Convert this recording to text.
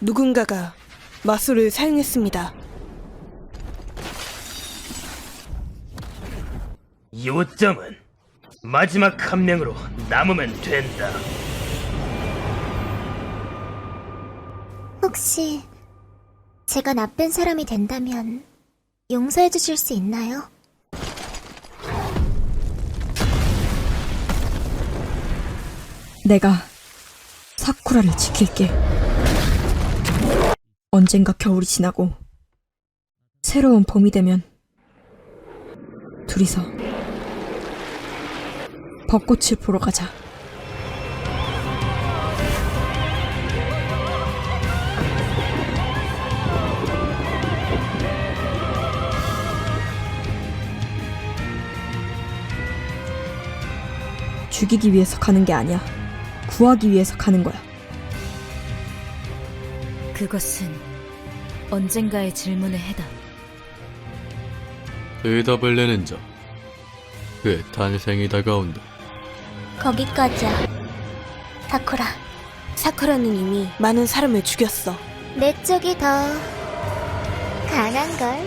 누군가가 마술을 사용했습니다. 요점은 마지막 한 명으로 남으면 된다. 혹시 제가 나쁜 사람이 된다면 용서해 주실 수 있나요? 내가 사쿠라를 지킬게. 언젠가 겨울이 지나고 새로운 봄이 되면 둘이서 벚꽃을 보러 가자. 죽이기 위해서 가는 게 아니야. 구하기 위해서 가는 거야. 그것은 언젠가의 질문에 해답. 의답을 내는 자. 그의 탄생이 다가온다. 거기까지야. 사쿠라, 사쿠라는 이미 많은 사람을 죽였어. 내 쪽이 더 강한 걸.